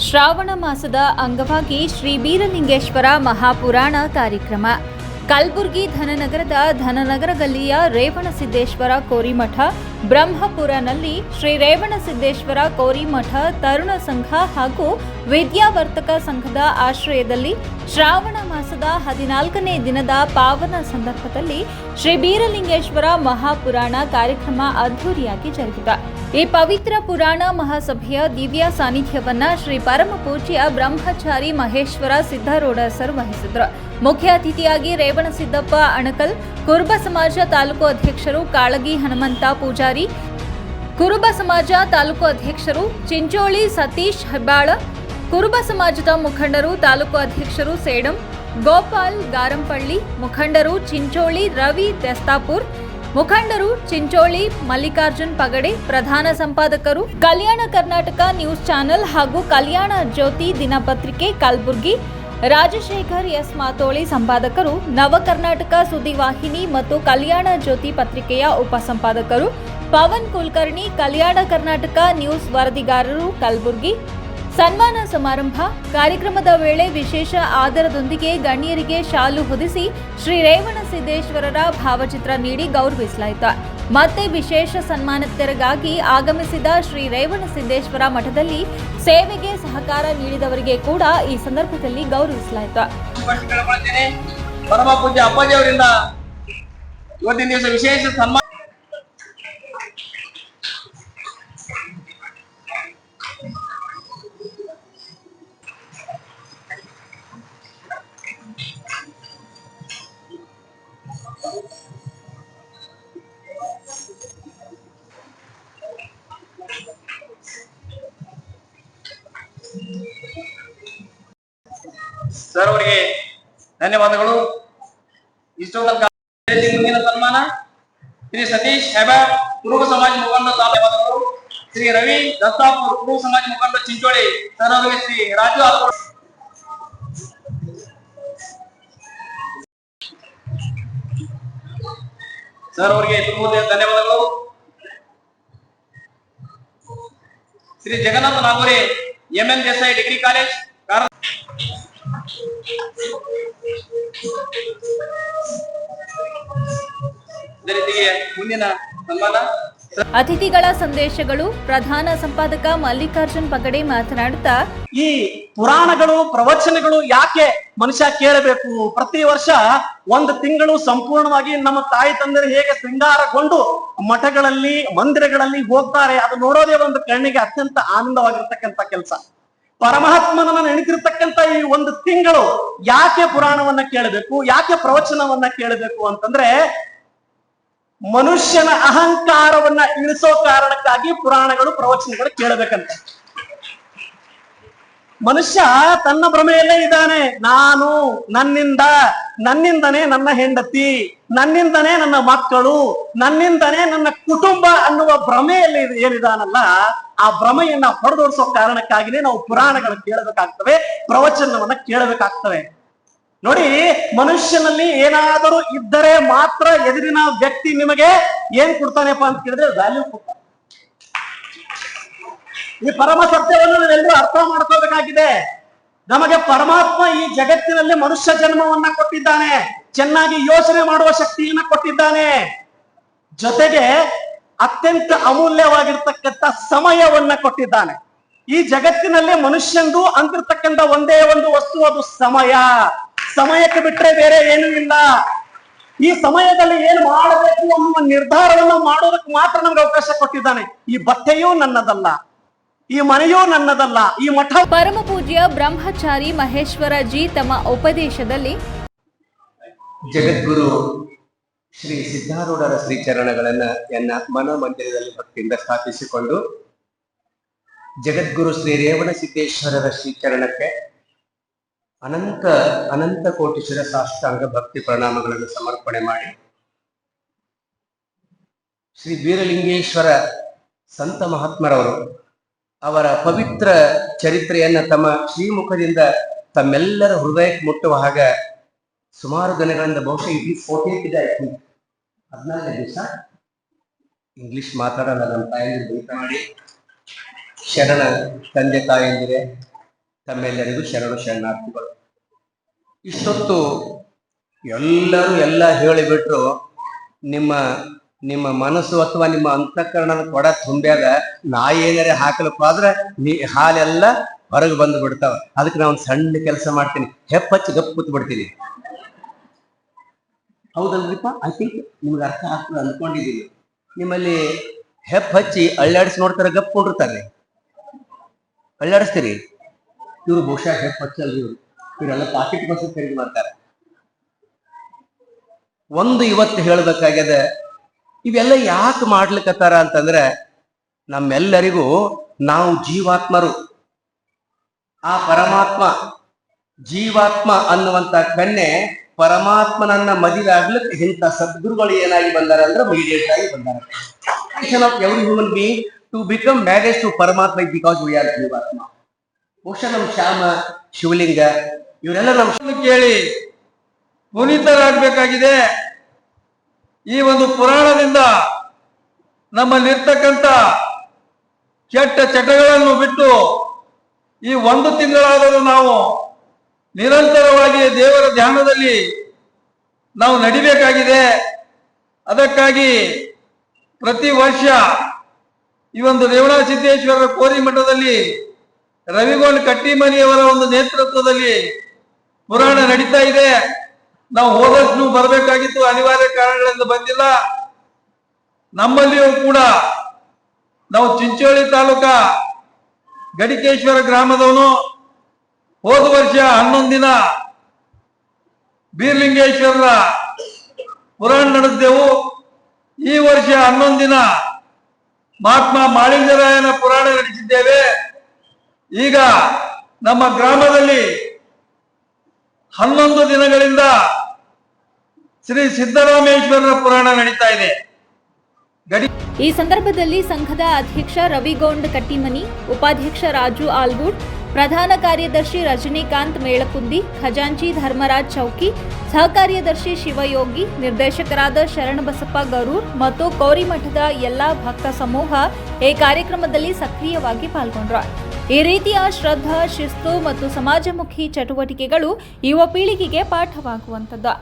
ಶ್ರಾವಣ ಮಾಸದ ಅಂಗವಾಗಿ ಶ್ರೀ ಬೀರಲಿಂಗೇಶ್ವರ ಮಹಾಪುರಾಣ ಕಾರ್ಯಕ್ರಮ. ಕಲಬುರಗಿ ಧನನಗರದ ಧನನಗರ ಗಲ್ಲಿಯ ರೇವಣಸಿದ್ದೇಶ್ವರ ಕೋರಿಮಠ ಬ್ರಹ್ಮಪುರನಲ್ಲಿ ಶ್ರೀ ರೇವಣಸಿದ್ದೇಶ್ವರ ಕೋರಿಮಠ ತರುಣ ಸಂಘ ಹಾಗೂ ವಿದ್ಯಾವರ್ತಕ ಸಂಘದ ಆಶ್ರಯದಲ್ಲಿ ಶ್ರಾವಣ ಮಾಸದ ಹದಿನಾಲ್ಕನೇ ದಿನದ ಪಾವನ ಸಂದರ್ಭದಲ್ಲಿ ಶ್ರೀ ಬೀರಲಿಂಗೇಶ್ವರ ಮಹಾಪುರಾಣ ಕಾರ್ಯಕ್ರಮ ಅದ್ಧೂರಿಯಾಗಿ ಜರುಗಿದ. ಈ ಪವಿತ್ರ ಪುರಾಣ ಮಹಾಸಭೆಯ ದಿವ್ಯ ಸಾನ್ನಿಧ್ಯವನ್ನ ಶ್ರೀ ಪರಮ ಪೂಜ್ಯ ಬ್ರಹ್ಮಚಾರಿ ಮಹೇಶ್ವರ ಸಿದ್ದಾರೂಢ ಸರ್ ವಹಿಸಿದ್ರು. ಮುಖ್ಯ ಅತಿಥಿಯಾಗಿ ರೇವಣಸಿದ್ದಪ್ಪ ಅಣಕಲ್, ಕುರ್ಬ ಸಮಾಜ ತಾಲೂಕು ಅಧ್ಯಕ್ಷರು ಕಾಳಗಿ ಹನುಮಂತ ಪೂಜಾರಿ ಕುರುಬ ಸಮಾಜ ತಾಲೂಕು ಅಧ್ಯಕ್ಷರು ಚಿಂಚೋಳಿ ಸತೀಶ್ ಹೆಬ್ಬಾಳ, ಕುರುಬ ಸಮಾಜದ ಮುಖಂಡರು ತಾಲೂಕು ಅಧ್ಯಕ್ಷರು ಸೇಡಂ, ಗೋಪಾಲ್ ಗಾರಂಪಳ್ಳಿ, ಮುಖಂಡರು ಚಿಂಚೋಳಿ ರವಿ ದಸ್ತಾಪುರ್, ಮುಖಂಡರು ಚಿಂಚೋಳಿ ಮಲ್ಲಿಕಾರ್ಜುನ್ ಪಗಡೆ, ಪ್ರಧಾನ ಸಂಪಾದಕರು, ಕಲ್ಯಾಣ ಕರ್ನಾಟಕ ನ್ಯೂಸ್ ಚಾನೆಲ್ ಹಾಗೂ ಕಲ್ಯಾಣ ಜ್ಯೋತಿ ದಿನಪತ್ರಿಕೆ ಕಲಬುರ್ಗಿ, ರಾಜಶೇಖರ್ ಎಸ್ ಮಾತೋಳಿ ಸಂಪಾದಕರು, ನವ ಕರ್ನಾಟಕ ಸುದ್ದಿವಾಹಿನಿ ಮತ್ತು ಕಲ್ಯಾಣ ಜ್ಯೋತಿ ಪತ್ರಿಕೆಯ ಉಪಸಂಪಾದಕರು ಪವನ್ ಕುಲಕರ್ಣಿ, ಕಲ್ಯಾಣ ಕರ್ನಾಟಕ ನ್ಯೂಸ್ ವರದಿಗಾರರು ಕಲಬುರಗಿ. ಸನ್ಮಾನ ಸಮಾರಂಭ, ಕಾರ್ಯಕ್ರಮದ ವೇಳೆ ವಿಶೇಷ ಆದರದೊಂದಿಗೆ ಗಣ್ಯರಿಗೆ ಶಾಲು ಹೊದಿಸಿ ಶ್ರೀ ರೇವಣ ಸಿದ್ದೇಶ್ವರರ ಭಾವಚಿತ್ರ ನೀಡಿ ಗೌರವಿಸಲಾಯಿತು. ಮತ್ತೆ ವಿಶೇಷ ಸನ್ಮಾನಿತರಿಗಾಗಿ ಆಗಮಿಸಿದ ಶ್ರೀ ರೇವಣ ಸಿದ್ದೇಶ್ವರ ಮಠದಲ್ಲಿ ಸೇವೆಗೆ ಸಹಕಾರ ನೀಡಿದವರಿಗೆ ಕೂಡ ಈ ಸಂದರ್ಭದಲ್ಲಿ ಗೌರವಿಸಲಾಯಿತು. ಪರಮ ಪೂಜ್ಯ ಅವರಿಂದ ಇವತ್ತಿನ ದಿವಸ ವಿಶೇಷ ಸರ್ ಅವರಿಗೆ ಧನ್ಯವಾದಗಳು. ಇಷ್ಟೋ ಮುಂದಿನ ಸನ್ಮಾನ. ಶ್ರೀ ಸತೀಶ್ ಹೆಬಾಬ್ ಕುರುಬ ಸಮಾಜ ಮುಖಂಡ ಧನ್ಯವಾದಗಳು ಶ್ರೀ ರವಿ ದತ್ತಾಪುರ್, ಕುರುಬ ಸಮಾಜ ಮುಖಂಡ ಚಿಂಚೋಳಿ ಸರ್ ಅವರಿಗೆ ಶ್ರೀ ರಾಜು ಆಲ್ಕೋಡ್ ಸರ್ ಅವರಿಗೆ ತುಂಬ ಧನ್ಯವಾದಗಳು. Shri Jagannath Nagore M N Desai degree college ಮುಂದಿನ ಸನ್ಮಾನ. ಅತಿಥಿಗಳ ಸಂದೇಶಗಳು ಪ್ರಧಾನ ಸಂಪಾದಕ ಮಲ್ಲಿಕಾರ್ಜುನ್ ಪಗಡೆ ಮಾತನಾಡುತ್ತಾ ಈ ಪುರಾಣಗಳು ಪ್ರವಚನಗಳು ಯಾಕೆ ಮನುಷ್ಯ ಕೇಳಬೇಕು? ಪ್ರತಿ ವರ್ಷ ಒಂದು ತಿಂಗಳು ಸಂಪೂರ್ಣವಾಗಿ ನಮ್ಮ ತಾಯಿ ತಂದೆ ಹೇಗೆ ಶೃಂಗಾರಗೊಂಡು ಮಠಗಳಲ್ಲಿ ಮಂದಿರಗಳಲ್ಲಿ ಹೋಗ್ತಾರೆ ಅದು ನೋಡೋದೇ ಒಂದು ಕಣ್ಣಿಗೆ ಅತ್ಯಂತ ಆನಂದವಾಗಿರ್ತಕ್ಕಂಥ ಕೆಲಸ. ಪರಮಾತ್ಮನನ್ನ ನೆನೆತಿರ್ತಕ್ಕಂತ ಈ ಒಂದು ತಿಂಗಳು ಯಾಕೆ ಪುರಾಣವನ್ನ ಕೇಳಬೇಕು, ಯಾಕೆ ಪ್ರವಚನವನ್ನ ಕೇಳಬೇಕು ಅಂತಂದ್ರೆ ಮನುಷ್ಯನ ಅಹಂಕಾರವನ್ನ ಇಳಿಸೋ ಕಾರಣಕ್ಕಾಗಿ ಪುರಾಣಗಳು ಪ್ರವಚನಗಳು ಕೇಳಬೇಕಂತ. ಮನುಷ್ಯ ತನ್ನ ಭ್ರಮೆಯಲ್ಲೇ ಇದ್ದಾನೆ. ನಾನು ನನ್ನಿಂದ, ನನ್ನಿಂದನೇ ನನ್ನ ಹೆಂಡತಿ, ನನ್ನಿಂದನೇ ನನ್ನ ಮಕ್ಕಳು, ನನ್ನಿಂದನೇ ನನ್ನ ಕುಟುಂಬ ಅನ್ನುವ ಭ್ರಮೆಯಲ್ಲಿ ಏನಿದಾನಲ್ಲ, ಆ ಭ್ರಮೆಯನ್ನ ಹೊಡೆದೋಡಿಸೋ ಕಾರಣಕ್ಕಾಗಿನೇ ನಾವು ಪುರಾಣಗಳನ್ನು ಕೇಳಬೇಕಾಗ್ತವೆ, ಪ್ರವಚನವನ್ನ ಕೇಳಬೇಕಾಗ್ತವೆ. ನೋಡಿ, ಮನುಷ್ಯನಲ್ಲಿ ಏನಾದರೂ ಇದ್ದರೆ ಮಾತ್ರ ಎದುರಿನ ವ್ಯಕ್ತಿ ನಿಮಗೆ ಏನ್ ಕೊಡ್ತಾನೆಪ್ಪ ಅಂತ ಕೇಳಿದ್ರೆ ವ್ಯಾಲ್ಯೂ ಕೊಡ್ತಾನೆ. ಈ ಪರಮ ಸತ್ಯವನ್ನು ನಾವೆಲ್ಲರೂ ಅರ್ಥ ಮಾಡ್ಕೋಬೇಕಾಗಿದೆ. ನಮಗೆ ಪರಮಾತ್ಮ ಈ ಜಗತ್ತಿನಲ್ಲಿ ಮನುಷ್ಯ ಜನ್ಮವನ್ನ ಕೊಟ್ಟಿದ್ದಾನೆ. ಚೆನ್ನಾಗಿ ಯೋಚನೆ ಮಾಡುವ ಶಕ್ತಿಯನ್ನ ಕೊಟ್ಟಿದ್ದಾನೆ. ಜೊತೆಗೆ ಅತ್ಯಂತ ಅಮೂಲ್ಯವಾಗಿರ್ತಕ್ಕಂಥ ಸಮಯವನ್ನ ಕೊಟ್ಟಿದ್ದಾನೆ. ಈ ಜಗತ್ತಿನಲ್ಲಿ ಮನುಷ್ಯಂದು ಅಂತಿರ್ತಕ್ಕಂಥ ಒಂದೇ ಒಂದು ವಸ್ತು, ಅದು ಸಮಯ. ಸಮಯಕ್ಕೆ ಬಿಟ್ಟರೆ ಬೇರೆ ಏನೂ ಇಲ್ಲ. ಈ ಸಮಯದಲ್ಲಿ ಏನು ಮಾಡಬೇಕು ಅನ್ನುವ ನಿರ್ಧಾರವನ್ನು ಮಾಡೋದಕ್ಕೆ ಮಾತ್ರ ನಮ್ಗೆ ಅವಕಾಶ ಕೊಟ್ಟಿದ್ದಾನೆ. ಈ ಬಟ್ಟೆಯೂ ನನ್ನದಲ್ಲ. ಈ ಮನೆಯೋ ನನ್ನದಲ್ಲ ಈ ಮಠ ಪರಮ ಪೂಜ್ಯ ಬ್ರಹ್ಮಚಾರಿ ಮಹೇಶ್ವರ ಜಿ ತಮ್ಮ ಉಪದೇಶದಲ್ಲಿ ಜಗದ್ಗುರು ಶ್ರೀ ಸಿದ್ಧಾರೂಢರ ಶ್ರೀಚರಣಗಳನ್ನ ಎನ್ನ ಮನ ಮಂದಿರದಲ್ಲಿ ಭಕ್ತಿಯಿಂದ ಸ್ಥಾಪಿಸಿಕೊಂಡು ಜಗದ್ಗುರು ಶ್ರೀ ರೇವಣ ಸಿದ್ದೇಶ್ವರರ ಶ್ರೀಚರಣಕ್ಕೆ ಅನಂತ ಅನಂತ ಕೋಟಿ ಶಿರಸಾಷ್ಟಾಂಗ ಭಕ್ತಿ ಪ್ರಣಾಮಗಳನ್ನು ಸಮರ್ಪಣೆ ಮಾಡಿ ಶ್ರೀ ಬೀರಲಿಂಗೇಶ್ವರ ಸಂತ ಮಹಾತ್ಮರವರು ಅವರ ಪವಿತ್ರ ಚರಿತ್ರೆಯನ್ನ ತಮ್ಮ ಶ್ರೀಮುಖದಿಂದ ತಮ್ಮೆಲ್ಲರ ಹೃದಯಕ್ಕೆ ಮುಟ್ಟುವ ಹಾಗ ಸುಮಾರು ದಿನಗಳಿಂದ ಬಹುಶಃ ಇಡೀ ಇದೆ ಐ ಥಿಂಕ್ ಹದಿನಾಲ್ಕು ದಿವಸ. ಇಂಗ್ಲಿಷ್ ಮಾತಾಡಲ್ಲ, ನಮ್ಮ ತಾಯಂದಿರು ಭೇಟ ಮಾಡಿ. ಶರಣ ತಂದೆ ತಾಯಂದಿರೆ ತಮ್ಮೆಲ್ಲರಿಗೂ ಶರಣು ಶರಣಾರ್ಥಿಗಳು. ಇಷ್ಟೊತ್ತು ಎಲ್ಲರೂ ಎಲ್ಲ ಹೇಳಿಬಿಟ್ರು, ನಿಮ್ಮ ನಿಮ್ಮ ಮನಸ್ಸು ಅಥವಾ ನಿಮ್ಮ ಅಂತಃಕರಣದ ಕೊಡ ತುಂಬ್ಯಾಗ ನಾ ಏನಾರೇ ಹಾಕಲಪ್ಪ ಆದ್ರೆ ನೀ ಹಾಲೆಲ್ಲ ಹೊರಗೆ ಬಂದು ಬಿಡ್ತಾವ. ಅದಕ್ಕೆ ನಾ ಸಣ್ಣ ಕೆಲಸ ಮಾಡ್ತೀನಿ. ಹೆಪ್ಪಚ್ಚಿ ಗಪ್ ಕೂತ್ ಬಿಡ್ತೀನಿ. ಹೌದಲ್ರಿಪ್ಪ? ಐ ಥಿಂಕ್ ನಿಮ್ಗೆ ಅರ್ಥ ಆಗ್ತದೆ ಅಂದ್ಕೊಂಡಿದ್ದೀನಿ ನಿಮ್ಮಲ್ಲಿ ಹೆಪ್ಪ ಹಚ್ಚಿ ಅಳ್ಳಾಡಿಸಿ ನೋಡ್ತಾರೆ ಗಪ್ ಕೊಂಡಿರ್ತಾರೆ ಅಳ್ಳಾಡಿಸ್ತೀರಿ? ಇವ್ರು ಬಹುಶಃ ಹೆಪ್ ಹಚ್ಚಲ್ರಿ ಇವ್ರು. ಇವರೆಲ್ಲ ಪಾಕೆಟ್ ಬಸ್ ಖರೀದಿ ಮಾಡ್ತಾರೆ. ಒಂದು ಇವತ್ತು ಹೇಳ್ಬೇಕಾಗ್ಯದ ಇವೆಲ್ಲ ಯಾಕೆ ಮಾಡ್ಲಿಕ್ಕತ್ತಾರ ಅಂತಂದ್ರೆ ನಮ್ಮೆಲ್ಲರಿಗೂ ನಾವು ಜೀವಾತ್ಮರು. ಆ ಪರಮಾತ್ಮ, ಜೀವಾತ್ಮ ಅನ್ನುವಂತ ಕನ್ನೆ ಪರಮಾತ್ಮನನ್ನ ಮದುವೆ ಆಗ್ಲಿಕ್ಕೆ ಇಂಥ ಸದ್ಗುರುಗಳು ಏನಾಗಿ ಬಂದಾರ ಅಂದ್ರೆ ಮೀಡಿಯೇಟ್ ಆಗಿ ಬಂದಾರ every human being to become marriage to Paramatma because we are Jeevatma. ಬಹುಶಃ ನಮ್ ಶ್ಯಾಮ, ಶಿವಲಿಂಗ, ಇವರೆಲ್ಲ ನಮ್ಮ ಕೇಳಿ, ಪುನೀತರಾಗಬೇಕಾಗಿದೆ. ಈ ಒಂದು ಪುರಾಣದಿಂದ ನಮ್ಮಲ್ಲಿರ್ತಕ್ಕಂಥ ಕೆಟ್ಟ ಚಟಗಳನ್ನು ಬಿಟ್ಟು ಈ ಒಂದು ತಿಂಗಳಾದರೂ ನಾವು ನಿರಂತರವಾಗಿ ದೇವರ ಧ್ಯಾನದಲ್ಲಿ ನಾವು ನಡಿಬೇಕಾಗಿದೆ. ಅದಕ್ಕಾಗಿ ಪ್ರತಿ ವರ್ಷ ಈ ಒಂದು ರೇವಣ ಸಿದ್ದೇಶ್ವರರ ಕೋರಿ ಮಠದಲ್ಲಿ ರವಿಗೊಂಡ್ ಕಟ್ಟಿಮನಿಯವರ ಒಂದು ನೇತೃತ್ವದಲ್ಲಿ ಪುರಾಣ ನಡೀತಾ ಇದೆ. ನಾವು ಹೋದಷ್ಟು ಬರಬೇಕಾಗಿತ್ತು ಅನಿವಾರ್ಯ ಕಾರಣಗಳಿಂದ ಬಂದಿಲ್ಲ. ನಮ್ಮಲ್ಲಿಯೂ ಕೂಡ, ನಾವು ಚಿಂಚೋಳಿ ತಾಲೂಕ ಗಡಿಕೇಶ್ವರ ಗ್ರಾಮದವನು. ಹೋದ ವರ್ಷ ಹನ್ನೊಂದು ದಿನ ಬೀರ್ಲಿಂಗೇಶ್ವರರ ಪುರಾಣ ನಡೆಸಿದೆವು. ಈ ವರ್ಷ ಹನ್ನೊಂದು ದಿನ ಮಹಾತ್ಮ ಮಾಳಿಂಗರಾಯನ ಪುರಾಣ ನಡೆಸಿದ್ದೇವೆ. ಈಗ ನಮ್ಮ ಗ್ರಾಮದಲ್ಲಿ ಹನ್ನೊಂದು ದಿನಗಳಿಂದ ಶ್ರೀ ಸಿದ್ದರಾಮೇಶ್ವರರ ಪುರಾಣ ನಡೀತಾ ಇದೆ. ಈ ಸಂದರ್ಭದಲ್ಲಿ ಸಂಘದ ಅಧ್ಯಕ್ಷ ರವಿಗೌಂಡ್ ಕಟ್ಟಿಮನಿ, ಉಪಾಧ್ಯಕ್ಷ ರಾಜು ಆಲ್ಗೂಡ್, ಪ್ರಧಾನ ಕಾರ್ಯದರ್ಶಿ ರಜನಿಕಾಂತ್ ಮೇಳಕುಂದಿ, ಖಜಾಂಚಿ ಧರ್ಮರಾಜ್ ಚೌಕಿ ಸಹ ಕಾರ್ಯದರ್ಶಿ ಶಿವಯೋಗಿ, ನಿರ್ದೇಶಕರಾದ ಶರಣಬಸಪ್ಪ ಗರೂರ್ ಮತ್ತು ಕೋರಿಮಠದ ಎಲ್ಲಾ ಭಕ್ತ ಸಮೂಹ ಈ ಕಾರ್ಯಕ್ರಮದಲ್ಲಿ ಸಕ್ರಿಯವಾಗಿ ಪಾಲ್ಗೊಂಡ್ರ. ಈ ರೀತಿಯ ಶ್ರದ್ಧಾ, ಶಿಸ್ತು ಮತ್ತು ಸಮಾಜಮುಖಿ ಚಟುವಟಿಕೆಗಳು ಯುವ ಪೀಳಿಗೆಗೆ ಪಾಠವಾಗುವಂಥದ್ದು.